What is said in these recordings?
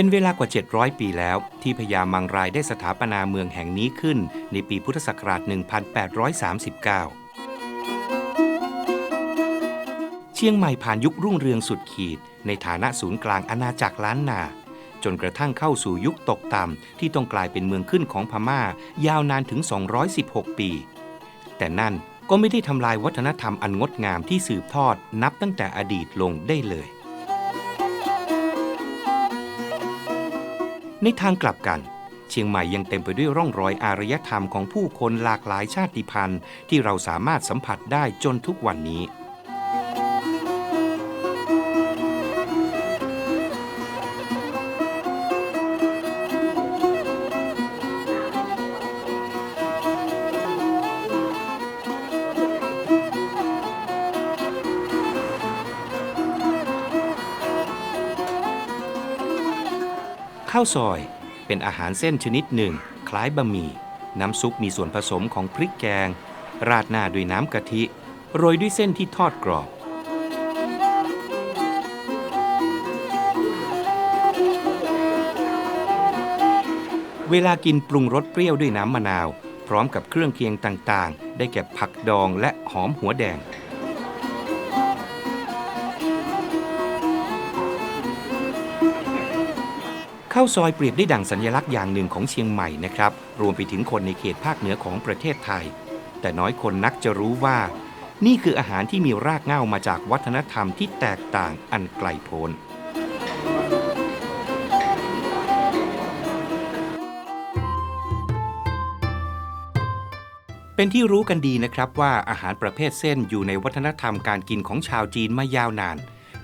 เป็นเวลากว่า 700 ปีแล้ว ที่พญามังรายได้สถาปนาเมืองแห่งนี้ขึ้น ในปีพุทธศักราช 1839 เชียงใหม่ผ่านยุครุ่งเรืองสุดขีด ในฐานะศูนย์กลางอาณาจักรล้านนา จนกระทั่งเข้าสู่ยุคตกต่ำที่ต้องกลายเป็นเมืองขึ้นของพม่า ยาวนานถึง 216 ปี แต่นั่นก็ไม่ได้ทำลายวัฒนธรรมอันงดงามที่สืบทอดนับตั้งแต่อดีตลงได้เลย ในทางกลับกัน เชียงใหม่ยังเต็มไปด้วยร่องรอยอารยธรรมของผู้คนหลากหลายชาติพันธุ์ ที่เราสามารถสัมผัสได้จนทุกวันนี้ ข้าวซอยเป็นอาหารเส้นชนิดหนึ่ง คล้ายบะหมี่ น้ำซุปมีส่วนผสมของพริกแกง ราดหน้าด้วยน้ำกะทิ โรยด้วยเส้นที่ทอดกรอบ เวลากินปรุงรสเปรี้ยวด้วยน้ำมะนาว พร้อมกับเครื่องเคียงต่างๆ ได้แก่ผักดองและหอมหัวแดง ข้าวซอยเปรียบได้ดั่งสัญลักษณ์อย่างหนึ่งของเชียงใหม่นะครับ รวมไปถึงคนในเขตภาคเหนือของประเทศไทย แต่น้อยคนนักจะรู้ว่า นี่คืออาหารที่มีรากเหง้ามาจากวัฒนธรรมที่แตกต่างอันไกลโพ้นเป็นที่รู้กันดีนะครับว่าอาหารประเภทเส้นอยู่ในวัฒนธรรมการกินของชาวจีนมายาวนาน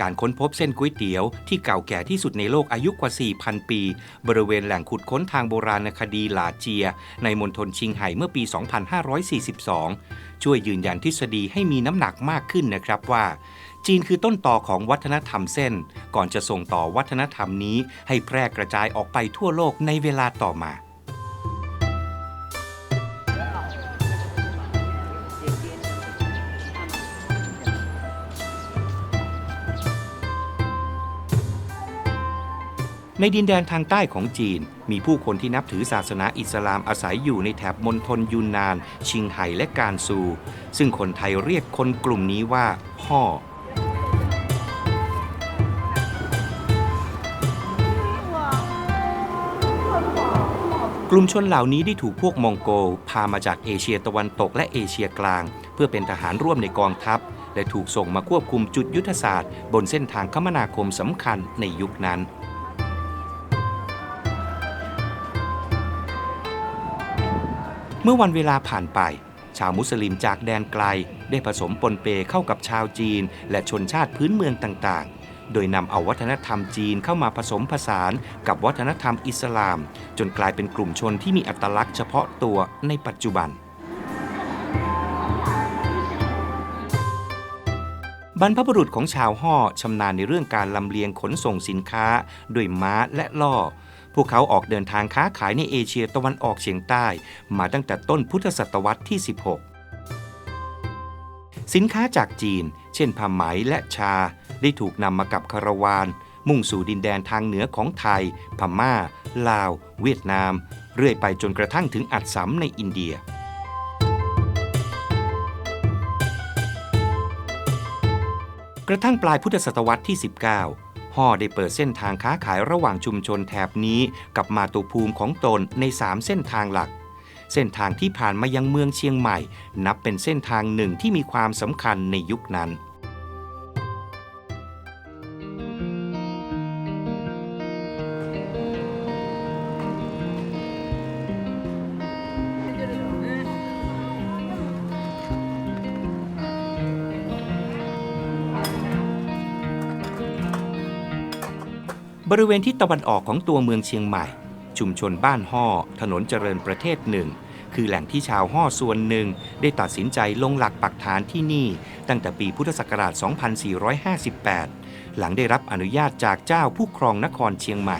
การค้นพบเส้นก๋วยเตี๋ยว ที่เก่าแก่ที่สุดในโลกอายุกว่า 4,000 ปี บริเวณแหล่งขุดค้นทางโบราณคดีหลาเจีย ในมณฑลชิงไห่เมื่อปี 2542 ช่วยยืนยันทฤษฎีให้มีน้ำหนักมากขึ้นนะครับว่า จีนคือต้นต่อของวัฒนธรรมเส้น ก่อนจะส่งต่อวัฒนธรรมนี้ให้แพร่กระจายออกไปทั่วโลกในเวลาต่อมา ในดินแดนทางใต้ของจีน มีผู้คนที่นับถือศาสนาอิสลามอาศัยอยู่ในแถบมณฑลยูนนาน ชิงไห่และกานซู ซึ่งคนไทยเรียกคนกลุ่มนี้ว่าฮ่อกลุ่มชนเหล่านี้ได้ถูกพวกมองโกลพามาจากเอเชียตะวันตกและเอเชียกลาง เพื่อเป็นทหารร่วมในกองทัพ และถูกส่งมาควบคุมจุดยุทธศาสตร์ บนเส้นทางคมนาคมสำคัญในยุคนั้น เมื่อวันเวลาผ่านไป ชาวมุสลิมจากแดนไกล ได้ผสมปนเปเข้ากับชาวจีน และชนชาติพื้นเมืองต่างๆ โดยนำเอาวัฒนธรรมจีนเข้ามาผสมผสานกับวัฒนธรรมอิสลาม จนกลายเป็นกลุ่มชนที่มีอัตลักษณ์เฉพาะตัวในปัจจุบัน บรรพบุรุษของชาวฮ่อชำนาญในเรื่องการลำเลียงขนส่งสินค้า ด้วยม้าและล่อ พวกเขาออกเดินทางค้าขายในเอเชียตะวันออกเฉียงใต้ มาตั้งแต่ต้นพุทธศตวรรษที่ 16 สินค้าจากจีน เช่นผ้าไหมและชา ได้ถูกนำมากับคาราวาน มุ่งสู่ดินแดนทางเหนือของไทย พม่า ลาว เวียดนาม เรื่อยไปจนกระทั่งถึงอัดสำในอินเดียกระทั่งปลายพุทธศตวรรษที่ 19 ห่อได้เปิดเส้นทางค้าขายระหว่างชุมชนแถบนี้กับมาตุภูมิของตนใน 3 เส้นทางหลัก เส้นทางที่ผ่านมายังเมืองเชียงใหม่ นับเป็นเส้นทางหนึ่งที่มีความสำคัญในยุคนั้น บริเวณที่ตะวันออกของตัวเมืองเชียงใหม่ ชุมชนบ้านห่อถนนเจริญประเทศหนึ่ง คือแหล่งที่ชาวห่อส่วนหนึ่ง ได้ตัดสินใจลงหลักปักฐานที่นี่ ตั้งแต่ปีพุทธศักราช 2458 หลังได้รับอนุญาตจากเจ้าผู้ครองนครเชียงใหม่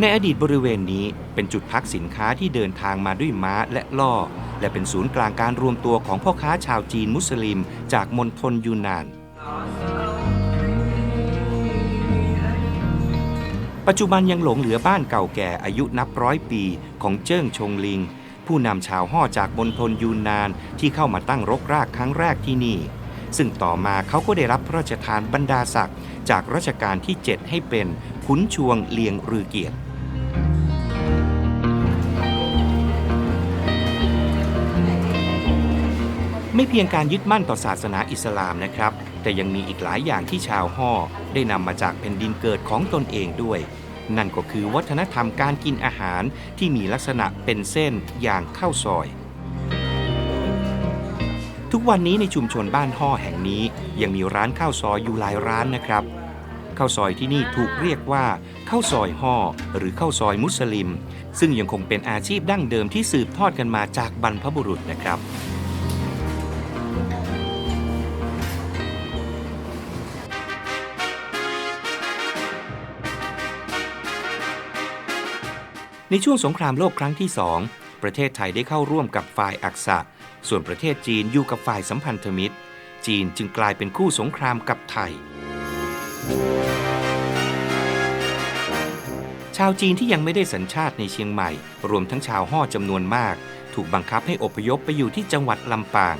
ในอดีตบริเวณนี้เป็นจุดพักสินค้าที่เดินทางมาด้วยม้าและล่อ และเป็นศูนย์กลางการรวมตัวของพ่อค้าชาวจีนมุสลิม จากมณฑลยูนนาน ปัจจุบันยังหลงเหลือบ้านเก่าแก่อายุนับร้อยปีของเจิ้งชงลิง ผู้นำชาวฮ่อจากมณฑลยูนนานที่เข้ามาตั้งรกรากครั้งแรกที่นี่ ซึ่งต่อมาเขาก็ได้รับพระราชทานบรรดาศักดิ์จากรัชกาลที่ 7 ให้เป็นขุนชวงเลียงรือเกียรติ ไม่เพียงการยึดมั่นต่อศาสนาอิสลามนะครับ แต่ยังมีอีกหลายอย่างที่ชาวฮ่อได้นำมาจากแผ่นดินเกิดของตนเองด้วย นั่นก็คือวัฒนธรรมการกินอาหารที่มีลักษณะเป็นเส้นอย่างข้าวซอย ทุกวันนี้ในชุมชนบ้านฮ่อแห่งนี้ ยังมีร้านข้าวซอยอยู่หลายร้านนะครับข้าวซอยที่นี่ถูกเรียกว่าข้าวซอยฮ่อหรือข้าวซอยมุสลิม ซึ่งยังคงเป็นอาชีพดั้งเดิมที่สืบทอดกันมาจากบรรพบุรุษนะครับ ในช่วงสงครามโลกครั้งที่สองประเทศไทยได้เข้าร่วมกับฝ่ายอักษะ ส่วนประเทศจีนอยู่กับฝ่ายสัมพันธมิตร จีนจึงกลายเป็นคู่สงครามกับไทย ชาวจีนที่ยังไม่ได้สัญชาติในเชียงใหม่ รวมทั้งชาวฮ่อจำนวนมาก ถูกบังคับให้อพยพไปอยู่ที่จังหวัดลำปาง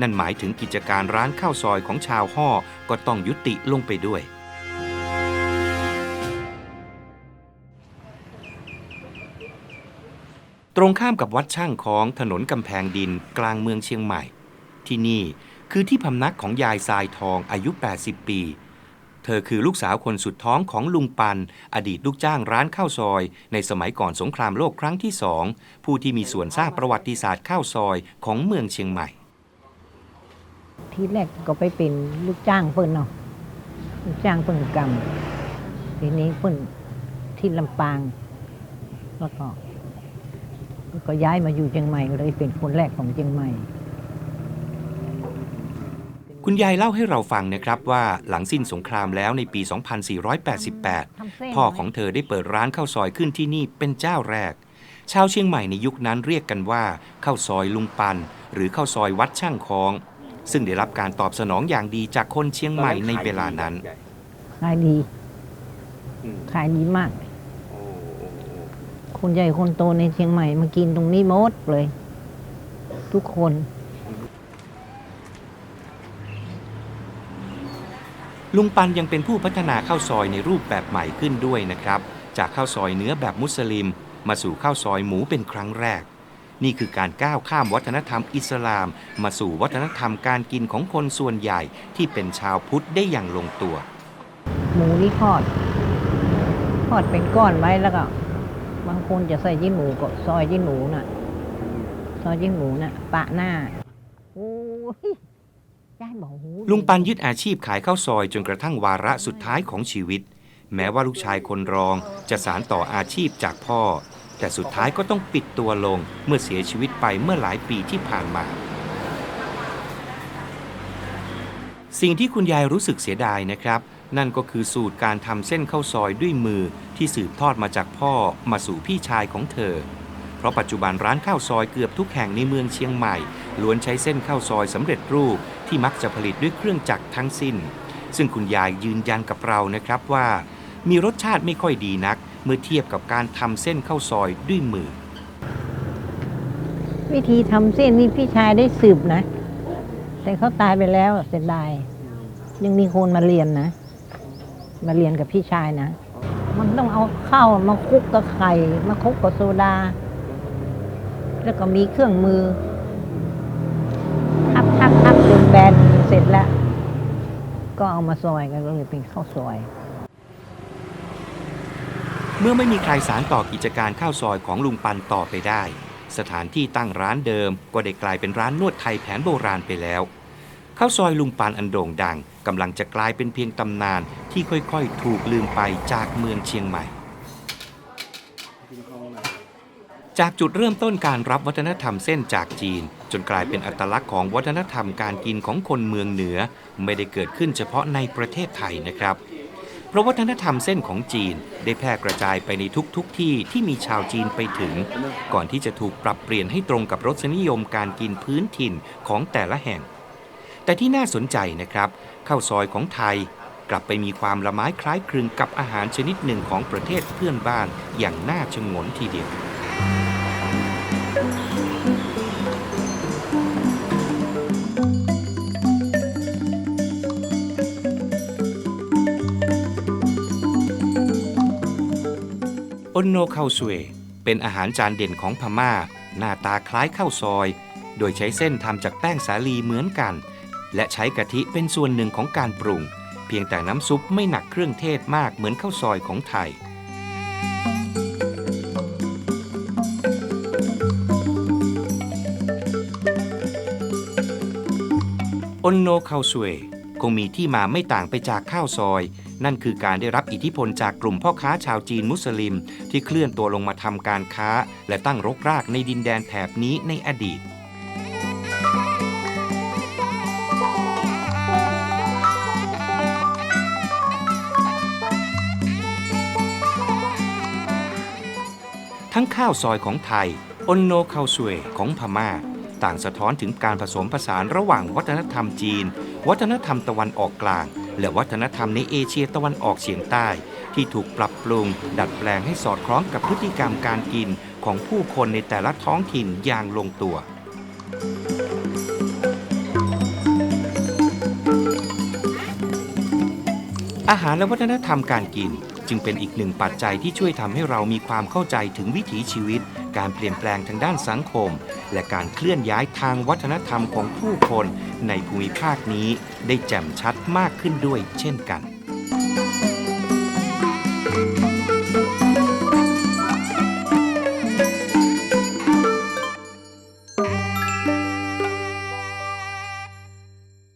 นั่นหมายถึงกิจการร้านข้าวซอยของชาวฮ่อก็ต้องยุติลงไปด้วย ตรงข้ามกับวัดช่างของถนนกำแพงดินกลางเมืองเชียงใหม่ ที่นี่คือที่พำนักของยายทรายทองอายุ 80 ปี เธอคือลูกสาวคนสุดท้องของลุงปัน อดีตลูกจ้างร้านข้าวซอย ในสมัยก่อนสงครามโลกครั้งที่สอง ผู้ที่มีส่วนสร้างประวัติศาสตร์ข้าวซอยของเมืองเชียงใหม่ ทีแรกก็ไปเป็นลูกจ้างเพิ่นเนาะลูกจ้างเพิ่นกรรมทีนี้เพิ่นที่ลำปางแล้วก็ ก็ย้ายมาอยู่เชียงใหม่ก็เลยเป็นคนแรกของเชียงใหม่ คุณยายเล่าให้เราฟังนะครับว่าหลังสิ้นสงครามแล้วในปี 2488 พ่อของเธอได้เปิดร้านข้าวซอยขึ้นที่นี่เป็นเจ้าแรก ชาวเชียงใหม่ในยุคนั้นเรียกกันว่าข้าวซอยลุงปัน หรือข้าวซอยวัดช่างคอง ซึ่งได้รับการตอบสนองอย่างดีจากคนเชียงใหม่ในเวลานั้นขายดีขายดีมาก คนใหญ่คนโตในเชียงใหม่มากินตรงนี้หมดเลย ทุกคนลุงปันยังเป็นผู้พัฒนาข้าวซอยในรูปแบบใหม่ขึ้นด้วยนะครับ จากข้าวซอยเนื้อแบบมุสลิม มาสู่ข้าวซอยหมูเป็นครั้งแรก นี่คือการก้าวข้ามวัฒนธรรมอิสลาม มาสู่วัฒนธรรมการกินของคนส่วนใหญ่ที่เป็นชาวพุทธได้อย่างลงตัว หมูนี่ทอดทอดเป็นก้อนไว้แล้วก็ บางคนจะใส่ยิ้นหมูก็ซอยยิ้นหมูน่ะ ซอยยิ้นหมูน่ะ ปะหน้าโอ้ยยายบอกลุงปันยึดอาชีพขายข้าวซอยจนกระทั่งวาระสุดท้ายของชีวิต แม้ว่าลูกชายคนรองจะสารต่ออาชีพจากพ่อ แต่สุดท้ายก็ต้องปิดตัวลงเมื่อเสียชีวิตไปเมื่อหลายปีที่ผ่านมา สิ่งที่คุณยายรู้สึกเสียดายนะครับ นั่นก็คือสูตรการทำเส้นข้าวซอยด้วยมือที่สืบทอดมาจากพ่อมาสู่พี่ชายของเธอ เพราะปัจจุบันร้านข้าวซอยเกือบทุกแห่งในเมืองเชียงใหม่ ล้วนใช้เส้นข้าวซอยสำเร็จรูปที่มักจะผลิตด้วยเครื่องจักรทั้งสิ้น ซึ่งคุณยายยืนยันกับเรานะครับว่า มีรสชาติไม่ค่อยดีนัก เมื่อเทียบกับการทำเส้นข้าวซอยด้วยมือ วิธีทำเส้นนี่พี่ชายได้สืบนะ แต่เขาตายไปแล้วเสียดายยังมีคนมาเรียนนะ มาเรียนกับพี่ชายนะ มันต้องเอาข้าวมาคลุกกับไข่มาคลุกกับโซดา แล้วก็มีเครื่องมือทับทับทับจนแบนเสร็จแล้ว ก็เอามาซอยกันก็เลยเป็นข้าวซอย เมื่อไม่มีใครสารต่อกิจการข้าวซอยของลุงปันต่อไปได้ สถานที่ตั้งร้านเดิม ก็ได้กลายเป็นร้านนวดไทยแผนโบราณไปแล้วข้าวซอยลุงปันอันโด่งดังกำลังจะกลายเป็นเพียงตำนาน ที่ค่อยๆ ถูกลืมไปจากเมืองเชียงใหม่ จากจุดเริ่มต้นการรับวัฒนธรรมเส้นจากจีน จนกลายเป็นอัตลักษณ์ของวัฒนธรรมการกินของคนเมืองเหนือ ไม่ได้เกิดขึ้นเฉพาะในประเทศไทยนะครับ เพราะวัฒนธรรมเส้นของจีนได้แพร่กระจายไปในทุกๆทที่ที่มีชาวจีนไปถึง ก่อนที่จะถูกปรับเปลี่ยนให้ตรงกับรสนิยมการกินพื้นถิ่นของแต่ละแห่งแต่ที่น่าสนใจนะครับข้าวซอยของไทย กลับไปมีความละไม้คล้ายคลึงกับอาหารชนิดหนึ่งของประเทศเพื่อนบ้านอย่างน่าชงนทีเดียว อนโนข้าวสวยเป็นอาหารจานเด่นของพม่า หน้าตาคล้ายข้าวซอย โดยใช้เส้นทำจากแป้งสาลีเหมือนกัน และใช้กะทิเป็นส่วนหนึ่งของการปรุง เพียงแต่น้ำซุปไม่หนักเครื่องเทศมากเหมือนข้าวซอยของไทย อนโนข้าวสวยคงมีที่มาไม่ต่างไปจากข้าวซอย นั่นคือการได้รับอิทธิพลจากกลุ่มพ่อค้าชาวจีนมุสลิม ที่เคลื่อนตัวลงมาทำการค้า และตั้งรกรากในดินแดนแถบนี้ในอดีต ทั้งข้าวซอยของไทยอนโนข้าวสวยของพม่า ต่างสะท้อนถึงการผสมผสานระหว่างวัฒนธรรมจีน วัฒนธรรมตะวันออกกลาง และวัฒนธรรมในเอเชียตะวันออกเฉียงใต้ ที่ถูกปรับปรุง ดัดแปลงให้สอดคล้องกับพฤติกรรมการกินของผู้คนในแต่ละท้องถิ่นอย่างลงตัวอาหารและวัฒนธรรมการกิน จึงเป็นอีกหนึ่งปัจจัยที่ช่วยทำให้เรามีความเข้าใจถึงวิถีชีวิต การเปลี่ยนแปลงทางด้านสังคม และการเคลื่อนย้ายทางวัฒนธรรมของผู้คนในภูมิภาคนี้ได้แจ่มชัดมากขึ้นด้วยเช่นกัน